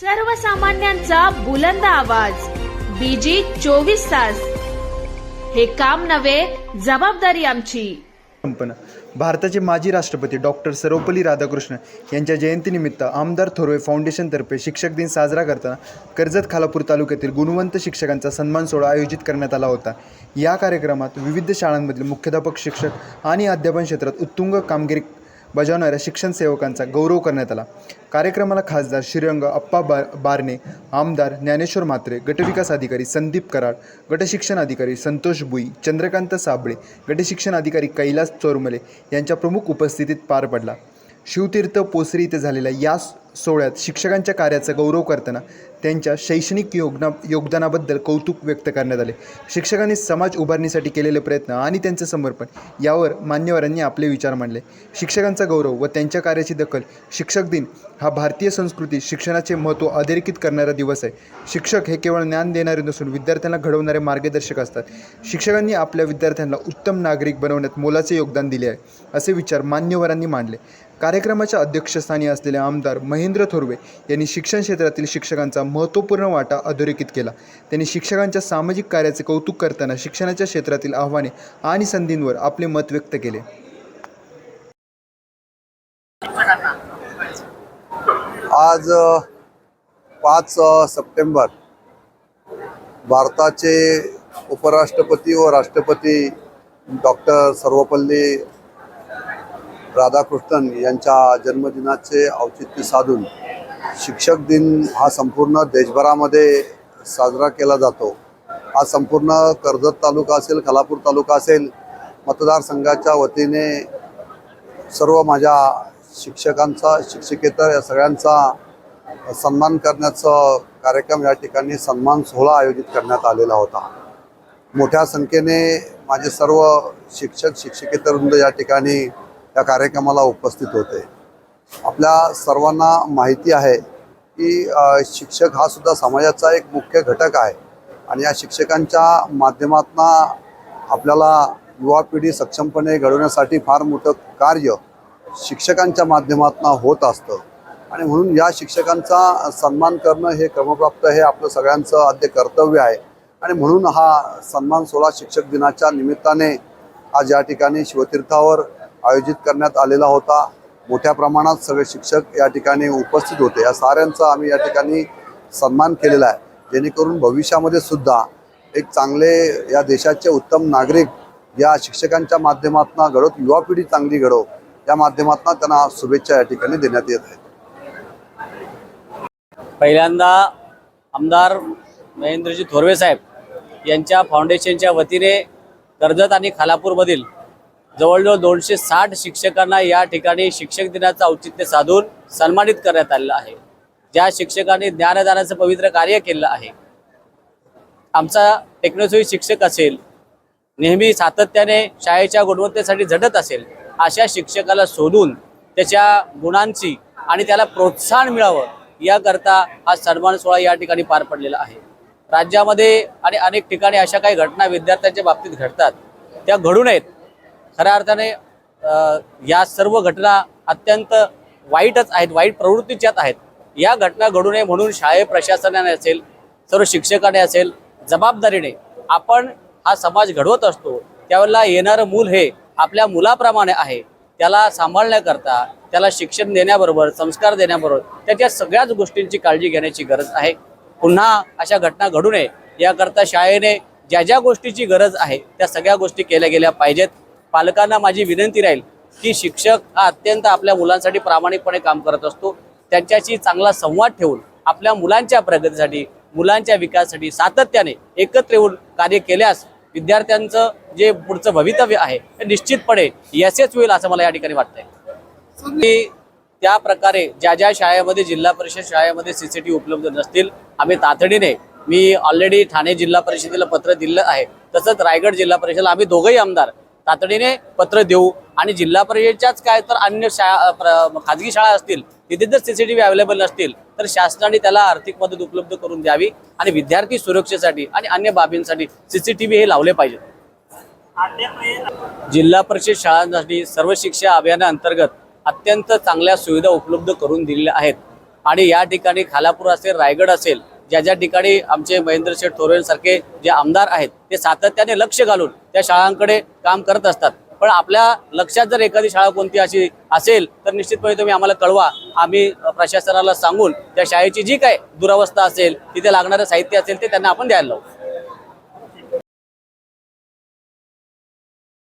सर्वसामान्यांचा बुलंद आवाज. बीजी चोवीस तास. हे काम नव्हे जबाबदारी आमची. कंपना भारताचे माजी राष्ट्रपती डॉक्टर सर्वपल्ली राधाकृष्ण यांच्या जयंतीनिमित्त आमदार थोरवे फाउंडेशनतर्फे शिक्षक दिन साजरा करताना कर्जत खालापूर तालुक्यातील गुणवंत शिक्षकांचा सन्मान सोहळा आयोजित करण्यात आला होता. या कार्यक्रमात विविध शाळांमधील मुख्याध्यापक शिक्षक आणि अध्यापन क्षेत्रात उत्तुंग कामगिरी बजावणाऱ्या शिक्षण सेवकांचा गौरव करण्यात आला. कार्यक्रमाला खासदार श्रीरंग अप्पा बा बारणे आमदार ज्ञानेश्वर म्हात्रे गटविकास अधिकारी संदीप कराड गटशिक्षण अधिकारी संतोष बुई चंद्रकांत साबळे गटशिक्षण अधिकारी कैलास चोरमले यांच्या प्रमुख उपस्थितीत पार पडला. शिवतीर्थ पोसरी इथे झालेल्या या सोहळ्यात शिक्षकांच्या कार्याचा गौरव करताना त्यांच्या शैक्षणिक योगना योगदानाबद्दल कौतुक व्यक्त करण्यात आले. शिक्षकांनी समाज उभारणीसाठी केलेले प्रयत्न आणि त्यांचे समर्पण यावर मान्यवरांनी आपले विचार मांडले. शिक्षकांचा गौरव व त्यांच्या कार्याची दखल शिक्षक दिन हा भारतीय संस्कृती शिक्षणाचे महत्त्व अधोरेखित करणारा दिवस आहे. शिक्षक हे केवळ ज्ञान देणारे नसून विद्यार्थ्यांना घडवणारे मार्गदर्शक असतात. शिक्षकांनी आपल्या विद्यार्थ्यांना उत्तम नागरिक बनवण्यात मोलाचे योगदान दिले आहे असे विचार मान्यवरांनी मांडले. कार्यक्रमाच्या अध्यक्षस्थानी असलेले आमदार महेंद्र थोरवे यांनी शिक्षण क्षेत्रातील शिक्षकांचा महत्त्वपूर्ण वाटा अधोरेखित केला. त्यांनी शिक्षकांच्या सामाजिक कार्याचे कौतुक करताना शिक्षणाच्या क्षेत्रातील आव्हाने आणि संधींवर आपले मत व्यक्त केले. आज पाच सप्टेंबर भारताचे उपराष्ट्रपती व राष्ट्रपती डॉक्टर सर्वपल्ली राधाकृष्णन यांच्या जन्मदिनाचे औचित्य साधून शिक्षक दिन हा संपूर्ण देशभरामध्ये साजरा केला जातो. हा संपूर्ण कर्जत तालुका असेल खालापूर तालुका असेल मतदारसंघाच्या वतीने सर्व माझ्या शिक्षकांचा शिक्षकेतर या सगळ्यांचा सन्मान करण्याचा कार्यक्रम या ठिकाणी सन्मान सोहळा आयोजित करण्यात आलेला होता. मोठ्या संख्येने माझे सर्व शिक्षक शिक्षकेतर वृंद या ठिकाणी या कार्यक्रमाला उपस्थित होते. आपल्या सर्वांना माहिती आहे की शिक्षक हा सुद्धा समाजाचा एक मुख्य घटक आहे आणि या शिक्षकांच्या माध्यमातून आपल्याला युवा पिढी सक्षमपणे घडवण्यासाठी फार मोठं कार्य शिक्षकांच्या माध्यमातून होत असतं. आणि म्हणून या शिक्षकांचा सन्मान करणं हे क्रमप्राप्त हे आपलं सगळ्यांचं आद्य कर्तव्य आहे. आणि म्हणून हा सन्मान सोहळा शिक्षक दिनाच्या निमित्ताने आज या ठिकाणी शिवतीर्थावर आयोजित करण्यात आलेला होता. मोठ्या प्रमाणात सगळे शिक्षक या ठिकाणी उपस्थित होते. या साऱ्यांचा आम्ही या ठिकाणी सन्मान केलेला आहे. जेणेकरून भविष्यामध्ये सुद्धा एक चांगले या देशाचे उत्तम नागरिक या शिक्षकांच्या माध्यमातून घडवत युवा पिढी चांगली घडव या माध्यमातून त्यांना शुभेच्छा या ठिकाणी देण्यात येत आहेत. पहिल्यांदा आमदार महेंद्रजी थोरवे साहेब यांच्या फाउंडेशनच्या वतीने कर्जत आणि खालापूरमधील जवळजवळ दोनशे साठ शिक्षकांना या ठिकाणी शिक्षक दिनाचं औचित्य साधून सन्मानित करण्यात आलेलं आहे. ज्या शिक्षकांनी ज्ञानदानाचं पवित्र कार्य केलेलं आहे. आमचा टेक्नॉलॉजी शिक्षक असेल नेहमी सातत्याने शाळेच्या गुणवत्तेसाठी झटत असेल अशा शिक्षकाला शोधून त्याच्या गुणांची आणि त्याला प्रोत्साहन मिळावं याकरता हा सन्मान सोहळा या ठिकाणी पार पडलेला आहे. राज्यामध्ये आणि अनेक ठिकाणी अशा काही घटना विद्यार्थ्यांच्या बाबतीत घडतात. त्या घडू नयेत. खऱ्या अर्थाने या सर्व घटना अत्यंत वाईटच आहेत वाईट प्रवृत्तीच्याच आहेत. या घटना घडू नये म्हणून शाळे प्रशासनाने असेल सर्व शिक्षकाने असेल जबाबदारीने आपण हा समाज घडवत असतो त्यावेळेला येणारं मूल हे आपल्या मुलाप्रमाणे आहे. त्याला सांभाळण्याकरता त्याला शिक्षण देण्याबरोबर संस्कार देण्याबरोबर त्याच्या सगळ्याच गोष्टींची काळजी घेण्याची गरज आहे. पुन्हा अशा घटना घडू नये याकरता शाळेने ज्या ज्या गोष्टीची गरज आहे त्या सगळ्या गोष्टी केल्या गेल्या पाहिजेत. पालकांना माझी विनंती राहील की शिक्षक हा अत्यंत आपल्या मुलांसाठी प्रामाणिकपणे काम करत असतो. त्यांच्याशी चांगला संवाद ठेवून आपल्या मुलांच्या प्रगतीसाठी मुलांच्या विकासासाठी सातत्याने एकत्र येऊन कार्य केल्यास विद्यार्थ्यांचं जे पुढचं भवितव्य आहे ते निश्चितपणे यशस्वी होईल असं मला या ठिकाणी वाटतंय. की त्या प्रकारे ज्या ज्या शाळेमध्ये जिल्हा परिषद शाळेमध्ये सीसीटीव्ही उपलब्ध नसतील आम्ही तातडीने मी ऑलरेडी ठाणे जिल्हा परिषदेला पत्र दिलं आहे. तसंच रायगड जिल्हा परिषदेला आम्ही दोघंही आमदार तातडीने पत्र देऊ आणि जिल्हा परिषदेच्याच काय तर अन्य शाळा प्र- खाजगी शाळा असतील तिथे जर C C T V available नसतील तर शासनाने त्याला आर्थिक मदत उपलब्ध करून द्यावी आणि विद्यार्थी सुरक्षेसाठी आणि अन्य बाबींसाठी सी सी टी व्ही हे लावले पाहिजेत जिल्हा परिषद शाळांसाठी सर्व शिक्षा अभियानाअंतर्गत अत्यंत चांगल्या सुविधा उपलब्ध करून दिलेल्या आहेत. आणि या ठिकाणी खालापूर असेल रायगड असेल ज्या ज्या ठिकाणी आमचे महेंद्र शेठ जे आमदार आहेत ते सातत्याने लक्ष घालून त्या शाळांकडे काम करत असतात. पण आपल्या लक्षात जर एखादी शाळा कोणती अशी असेल तर निश्चितपणे तुम्ही आम्हाला कळवा. आम्ही प्रशासनाला सांगून त्या शाळेची जी काय दुरावस्था असेल तिथे लागणारं साहित्य असेल ते त्यांना आपण द्यायला लावू.